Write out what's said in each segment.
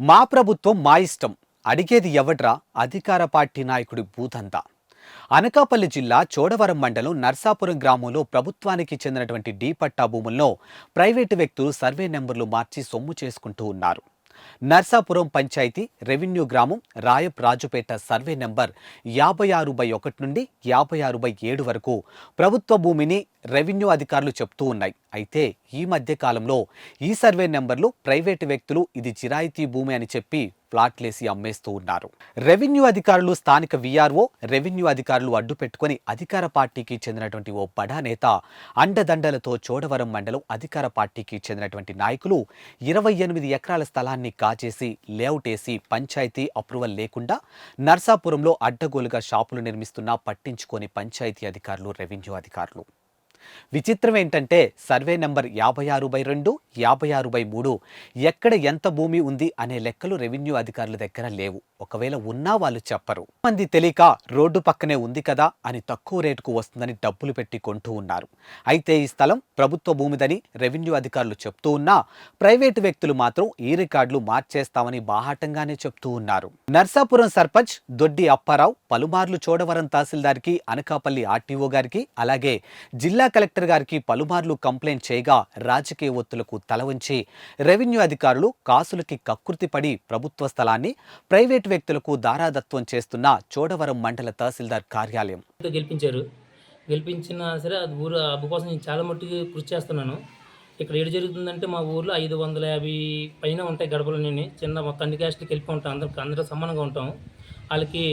మా ప్రభుత్వం మా ఇష్టం. అడిగేది ఎవడ్రా? అధికార పార్టీ నాయకుడి బూతంతా. అనకాపల్లి జిల్లా చోడవరం మండలం నర్సాపురం గ్రామంలో ప్రభుత్వానికి చెందినటువంటి డీ పట్టా భూముల్లో ప్రైవేటు వ్యక్తులు సర్వే నెంబర్లు మార్చి సొమ్ము చేసుకుంటూ ఉన్నారు. నర్సాపురం పంచాయతీ రెవెన్యూ గ్రామం రాయప్ రాజుపేట సర్వే నెంబర్ యాభై ఆరు బై ఒకటి నుండి యాభై ఆరు బై ఏడు వరకు ప్రభుత్వ భూమిని రెవెన్యూ అధికారులు చెప్తూ ఉన్నాయి. అయితే ఈ మధ్య కాలంలో ఈ సర్వే నెంబర్లు ప్రైవేటు వ్యక్తులు ఇది చిరాయితీ భూమి అని చెప్పి ప్లాట్లేసి అమ్మేస్తూ ఉన్నారు. రెవెన్యూ అధికారులు స్థానిక విఆర్ఓ రెవెన్యూ అధికారులు అడ్డు పెట్టుకుని అధికార పార్టీకి చెందినటువంటి ఓ బడా నేత అండదండలతో చోడవరం మండలం అధికార పార్టీకి చెందినటువంటి నాయకులు ఇరవై ఎనిమిది ఎకరాల స్థలాన్ని కాజేసి లేఅవుట్ వేసి పంచాయతీ అప్రూవల్ లేకుండా నర్సాపురంలో అడ్డగోలుగా షాపులు నిర్మిస్తున్నా పట్టించుకొని పంచాయతీ అధికారులు రెవెన్యూ అధికారులు. విచిత్రం ఏంటంటే సర్వే నెంబర్ యాభై ఆరు బై రెండు యాభై ఆరు బై మూడు. ఎక్కడ ఎంత భూమి ఉంది అనే లెక్కలు రెవెన్యూ అధికారుల దగ్గర లేవు. ఒకవేళ ఉన్నా వాళ్ళు చెప్పరు. మంది తెలియక రోడ్డు పక్కనే ఉంది కదా అని తక్కువ రేటుకు వస్తుందని డబ్బులు పెట్టి కొంటూ ఉన్నారు. అయితే ఈ స్థలం ప్రభుత్వ భూమిదని రెవెన్యూ అధికారులు చెప్తూ ఉన్నా ప్రైవేటు వ్యక్తులు మాత్రం ఈ రికార్డులు మార్చేస్తామని బాహాటంగానే చెప్తూ ఉన్నారు. నర్సాపురం సర్పంచ్ దొడ్డి అప్పారావు పలుమార్లు చోడవరం తహసీల్దార్కి అనకాపల్లి ఆర్టీఓ గారికి అలాగే జిల్లా కలెక్టర్ గారికి పలుమార్లు కంప్లైంట్ చేయగా రాజకీయ ఒత్తులకు తల వంచి రెవెన్యూ అధికారులు కాసులకి కక్కుర్తిపడి ప్రభుత్వ స్థలాన్ని ప్రైవేటు వ్యక్తులకు దారాదత్వం చేస్తున్న చోడవరం మండల తహసీల్దార్ కార్యాలయం. గెలిపించారు. గెలిపించినా సరే అది ఊరు అబ్బు కోసం నేను చాలా మట్టుకు కృషి చేస్తున్నాను. ఇక్కడ ఏడు జరుగుతుందంటే మా ఊర్లో ఐదు వందల యాభై పైన ఉంటాయి గడపలు నేను చిన్న మొత్తం అన్ని క్యాస్ట్కి వెళ్ళిపో ఉంటాం. అందరికి అందరూ సమానంగా ఉంటాం. వాళ్ళకి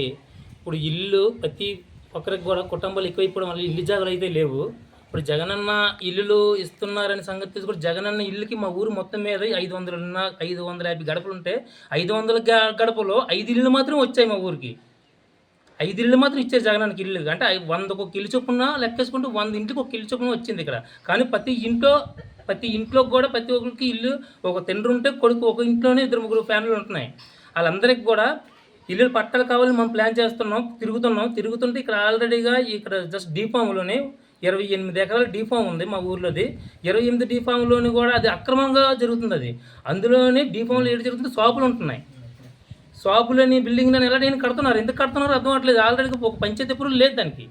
ఇప్పుడు ఇల్లు ప్రతి ఒక్కరికి కూడా కుటుంబాలు ఎక్కువైపోవడం వల్ల ఇల్లు జాగాలు అయితే లేవు. ఇప్పుడు జగనన్న ఇల్లులు ఇస్తున్నారనే సంగతి తెలుసు కూడా జగనన్న ఇల్లుకి మా ఊరు మొత్తం మీద ఐదు వందలు ఉన్న ఐదు వందల యాభై గడపలు ఉంటే ఐదు వందల గ- గడపలో ఐదు ఇల్లు మాత్రం వచ్చాయి మా ఊరికి. ఐదు ఇల్లు మాత్రం ఇచ్చారు జగనానికి ఇల్లు. అంటే వంద వందకు ఒక ఇల్లు చొప్పున లెక్కేసుకుంటూ వంద ఇంటికి ఒక ఇల్లు చొప్పున వచ్చింది ఇక్కడ. కానీ ప్రతి ఇంట్లో ప్రతి ఇంట్లో కూడా ప్రతి ఒక్కరికి ఇల్లు ఒక తండ్రి ఉంటే కొడుకు ఒక ఇంట్లోనే ఇద్దరు ముగ్గురు ఫ్యామిలీలు ఉంటున్నాయి. వాళ్ళందరికీ కూడా ఇల్లు పట్టాలు కావాలని మనం ప్లాన్ చేస్తున్నాం తిరుగుతున్నాం. తిరుగుతుంటే ఇక్కడ ఆల్రెడీగా ఇక్కడ జస్ట్ డీఫామ్లోనే ఇరవై ఎనిమిది ఎకరాల డీఫామ్ ఉంది మా ఊర్లోది. ఇరవై ఎనిమిది డీఫామ్లోని కూడా అది అక్రమంగా జరుగుతుంది అది. అందులోనే డీఫామ్లో ఏడు జరుగుతుంది షాపులు ఉంటున్నాయి. షాపులని బిల్డింగ్ అని ఎలా నేను కడుతున్నారు? ఎందుకు కడుతున్నారు అర్థం అవ్వట్లేదు. ఆల్రెడీ ఒక పంచాయతీ పురులు లేదు దానికి.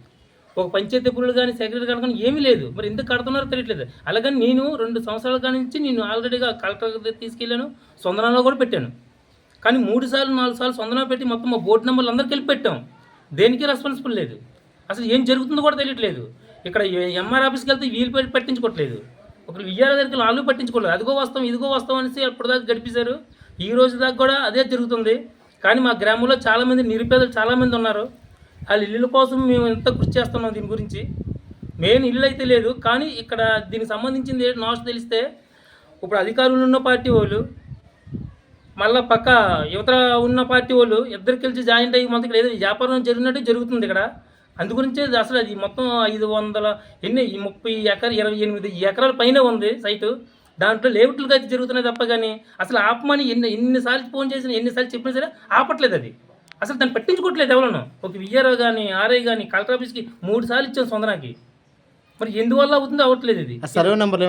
ఒక పంచాయతీ పురులు కానీ సెక్రటరీ కానీ ఏమీ లేదు. మరి ఎందుకు కడుతున్నారో తెలియట్లేదు. అలాగని నేను రెండు సంవత్సరాల కాడి నుంచి నేను ఆల్రెడీగా కలెక్టర్ తీసుకెళ్ళాను సొందనాలో కూడా పెట్టాను. కానీ మూడు సార్లు నాలుగు సార్లు సొందనా పెట్టి మొత్తం మా బోర్డు నెంబర్లు అందరికీ వెళ్ళి పెట్టాం. దేనికి రెస్పాన్సిబుల్ లేదు. అసలు ఏం జరుగుతుందో కూడా తెలియట్లేదు. ఇక్కడ ఎంఆర్ ఆఫీస్కి వెళ్తే వీళ్ళు పట్టించుకోవట్లేదు. ఒకరు విఆర్ దగ్గర వాళ్ళు పట్టించుకోలేదు. అదిగో వస్తాం ఇదిగో వస్తాం అనేసి అప్పటిదాకా దాకా గడిపేశారు. ఈ రోజు దాకా కూడా అదే జరుగుతుంది. కానీ మా గ్రామంలో చాలామంది నిరుపేదలు చాలామంది ఉన్నారు. వాళ్ళ ఇల్లుల కోసం మేము ఎంత కృషి చేస్తున్నాం దీని గురించి. మెయిన్ ఇల్లు అయితే లేదు. కానీ ఇక్కడ దీనికి సంబంధించింది ఏంటి నాస్ట్ తెలిస్తే ఇప్పుడు అధికారులు ఉన్న పార్టీ వాళ్ళు మళ్ళా పక్క యువత ఉన్న పార్టీ వాళ్ళు ఇద్దరు కలిసి జాయింట్ అయ్యి మనకి లేదు వ్యాపారం జరిగినట్టు జరుగుతుంది ఇక్కడ. అందుగురించే అసలు అది మొత్తం ఐదు వందల ఎన్ని? ఈ ముప్పై ఎకర ఇరవై ఎనిమిది ఎకరాల పైన ఉంది సైటు. దాంట్లో లేఅవుట్లుగా అయితే జరుగుతున్నాయి తప్ప కానీ అసలు ఆపమని ఎన్ని ఎన్నిసార్లు ఫోన్ చేసిన ఎన్నిసార్లు చెప్పినా సరే ఆపట్లేదు అది. అసలు దాన్ని పట్టించుకోవట్లేదు ఎవరను. ఒక విఆర్ఓ కానీ ఆర్ఐ కానీ కలెక్టర్ ఆఫీస్కి మూడు సార్లు ఇచ్చాం సొందనాకి. మరి ఎందువల్ల అవుతుందో అవ్వట్లేదు ఇది. సర్వే నెంబర్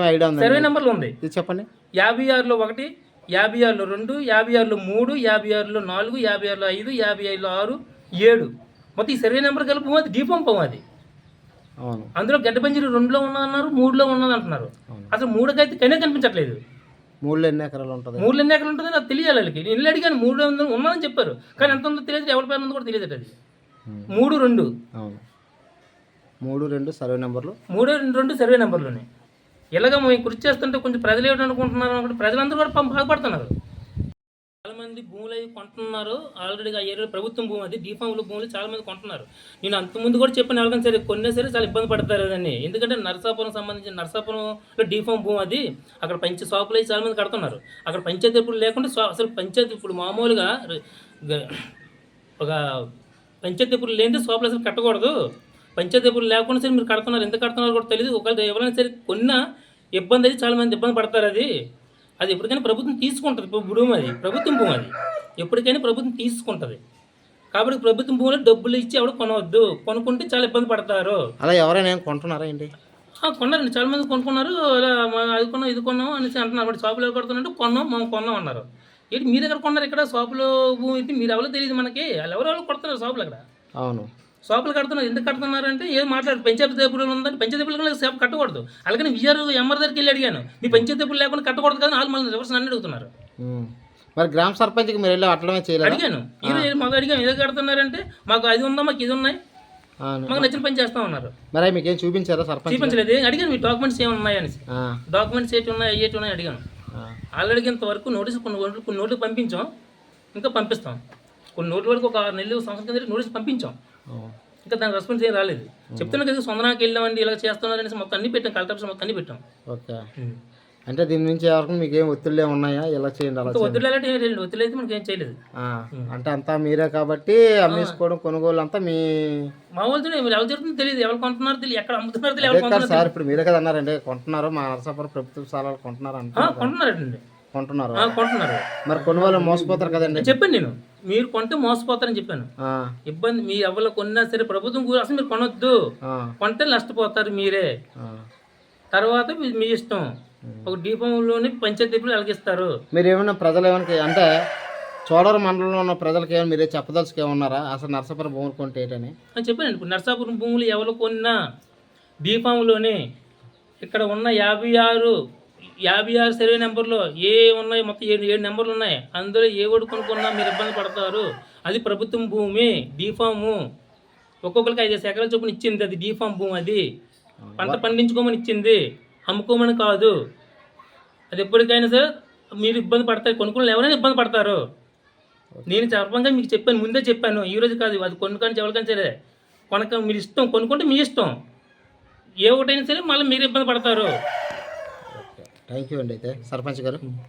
సర్వే నెంబర్లు ఉంది. చెప్పండి. యాభై ఆరులో ఒకటి యాభై ఆరులో రెండు యాభై ఆరులో మూడు యాభై ఆరులో నాలుగు యాభై ఆరులో ఐదు యాభై ఐదులో ఆరు ఏడు. మొత్తం ఈ సర్వే నెంబర్ కలిపి అది డీపం పోం అది. అందులో గడ్డపంజరి రెండులో ఉన్నదన్నారు మూడులో ఉన్నది అంటున్నారు అసలు మూడుకైతే కనే కనిపించట్లేదు. మూడులో ఎన్ని ఎకరాలు ఉంటుంది? మూడులో ఎన్ని ఎకరాలు ఉంటుందో నాకు తెలియాలి వాళ్ళకి. నేను అడిగాను మూడు ఉన్నదని చెప్పారు. కానీ ఎంత ఉందో తెలియదు ఎవరి పేరు ఉందో కూడా తెలియదు అది. మూడు రెండు. మూడు రెండు సర్వే నెంబర్లు? మూడు రెండు రెండు సర్వే నెంబర్లోనే ఇలాగ మేము కృషి చేస్తుంటే కొంచెం ప్రజలు ఏమిటి అనుకుంటున్నారు అనుకుంటే ప్రజలందరూ కూడా పాపం బాధపడుతున్నారు చాలా మంది భూములు అవి కొంటున్నారు. ఆల్రెడీ ఆ ఏరియాలో ప్రభుత్వం భూమి అది డీఫామ్లో భూములు చాలా మంది కొంటున్నారు. నేను అంతకుముందు ముందు కూడా చెప్పిన ఎవరికైనా సరే కొన్నా సరే చాలా ఇబ్బంది పడతారు అదని ఎందుకంటే నరసాపురం సంబంధించిన నరసాపురంలో డీఫామ్ భూమి అది. అక్కడ పంచ షాపులు అవి చాలా మంది కడుతున్నారు. అక్కడ పంచాయతీ ఇప్పుడు లేకుండా అసలు పంచాయతీ ఇప్పుడు మామూలుగా ఒక పంచాయతీ ఇప్పుడు లేనిదే షాపులు అసలు కట్టకూడదు. పంచాయతీ ఇప్పుడు లేకుండా సరే మీరు కడుతున్నారు. ఎంత కడుతున్నారు కూడా తెలియదు ఒకవేళ ఎవరైనా సరే కొన్న ఇబ్బంది అయితే చాలా మంది ఇబ్బంది పడతారు అది. అది ఎప్పటికైనా ప్రభుత్వం తీసుకుంటుంది. ఇప్పుడు భూమి అది ప్రభుత్వం భూమి అది. ఎప్పటికైనా ప్రభుత్వం తీసుకుంటుంది. కాబట్టి ప్రభుత్వం భూమిలో డబ్బులు ఇచ్చి ఎవరు కొనవద్దు. కొనుక్కుంటే చాలా ఇబ్బంది పడతారు. అలా ఎవరైనా కొంటున్నారా ఏంటి ఆ, కొన్నారండి. చాలా మంది కొనుక్కున్నారు. అలా అది కొన్నాం ఇది కొన్నాం అనేసి అంటున్నారు. మరి షాపులో కొడుతున్నట్టు కొన్నాం మనం కొన్నాం అన్నారు. ఏంటి మీరు ఎక్కడ కొన్నారు ఇక్కడ? షాపులో భూమి మీరు ఎవరో తెలియదు మనకి. వాళ్ళు ఎవరెవరో కొడుతున్నారు షాపులు అక్కడ. అవును. షాపులు కడుతున్నారు ఎందుకు కడుతున్నారు అంటే ఏం మాట్లాడు పంచాయతీ డబ్బులు ఉందంటే పంచాయతీ డబ్బులు షాప్ కట్టకూడదు. అలాగని విఆర్ ఎంఆర్ దగ్గరికి వెళ్ళి అడిగాను మీ పంచాయతీ డబ్బులు లేకుండా కట్టకూడదు కదా వాళ్ళు మళ్ళీ రివర్స్ నన్ను అడుగుతున్నారు. మరి గ్రామ సర్పంచ్కి మీరు వెళ్ళి అట్లమే చేయలేదు? అడిగాను ఈరోజు మాకు అడిగాను ఏదో కడుతున్నారంటే మాకు అది ఉందా మాకు ఇది ఉన్నాయి. మాకు నచ్చిన పని చేస్తా ఉన్నారు. మరి మీకేం చూపించారా సర్పంచ్ చూపించలేదు ఏం అడిగాను మీ డాక్యుమెంట్స్ ఏమి ఉన్నాయని డాక్యుమెంట్స్ ఏంటి ఉన్నాయి అయ్యేటి ఉన్నాయి అడిగాను. ఆల్రెడీ ఇంతవరకు నోటీస్ కొన్ని కొన్ని నోట్లు పంపించాం ఇంకా పంపిస్తాం. కొన్ని నోట్ల వరకు ఒక ఆరు నెలలు సంవత్సరం కింద నోటీస్ పంపించాం. ఇంకా దాని రెస్పాన్స్ ఏం రాలేదు. చెప్తున్నా కదా సొందనాకి వెళ్ళామండి ఇలా చేస్తున్నారు అనేసి మొత్తం అన్ని పెట్టాం కలెక్టర్ మొత్తం అన్ని పెట్టాం. ఓకే. అంటే దీని నుంచి ఎవరికి మీకు ఏం ఒత్తిళ్ళు ఉన్నాయా? ఇలా చేయండి అలా వదిలేదంటే ఏం లేదు వదిలేదు మనకి ఏం చేయలేదు అంటే అంతా మీరే కాబట్టి అమ్మేసుకోవడం కొనుగోలు అంతా మీ మా వాళ్ళతో ఎవరు జరుగుతుందో తెలియదు. ఎవరు కొంటున్నారో తెలియదు. ఎక్కడ అమ్ముతున్నారో తెలియదు సార్ ఇప్పుడు మీరే కదా అన్నారండి. కొంటున్నారు మా నరసాపురం ప్రభుత్వ స్థలాలు కొంటున్నారు అంటే కొంటున్నారండి. కొంటున్నారు. కొంటున్నారు. మరి కొనుగోలు మోసపోతారు కదండి. చెప్పాను నేను. మీరు కొంటే మోసపోతారని చెప్పాను. ఇబ్బంది మీ ఎవరు కొన్నా సరే ప్రభుత్వం కూడా అసలు మీరు కొనొద్దు. కొంటే నష్టపోతారు మీరే. తర్వాత మీ- ఇష్టం. ఒక దీపంలోని పంచాయతీ దీపాలు వెలిగిస్తారు. మీరు ఏమైనా ప్రజలు ఏమైనా అంటే చోడవరం మండలంలో ఉన్న ప్రజలకి ఏమైనా మీరే చెప్పదలుచుకు ఏమన్నారా? అసలు నరసాపురం భూములు కొంటే ఏంటని? అని చెప్పాను ఇప్పుడు నర్సాపురం భూములు ఎవరు కొన్నా దీపంలోనే ఇక్కడ ఉన్న యాభై ఆరు యాభై ఆరు సర్వే నెంబర్లో ఏ ఉన్నాయి? మొత్తం ఏడు ఏడు నెంబర్లు ఉన్నాయి. అందులో ఏ ఒడి కొనుక్కున్నా మీరు ఇబ్బంది పడతారు. అది ప్రభుత్వం భూమి డీఫాము. ఒక్కొక్కరికి ఐదు ఎకరాల చొప్పున ఇచ్చింది అది డీఫామ్ భూమి అది. పంట పండించుకోమని ఇచ్చింది. అమ్ముకోమని కాదు. అది ఎప్పటికైనా సరే మీరు ఇబ్బంది పడతారు. కొనుక్కున్న ఎవరైనా ఇబ్బంది పడతారు. నేను చెప్పంగా మీకు చెప్పాను ముందే చెప్పాను. ఈ రోజు కాదు అది కొనుక్కొని ఎవరికైనా సరే. కొనక మీరు ఇష్టం కొనుక్కుంటే మీ ఇష్టం. ఏ ఒకటైనా సరే మళ్ళీ మీరు ఇబ్బంది పడతారు. థ్యాంక్ యూ అండి అయితే. సర్పంచ్ గారు.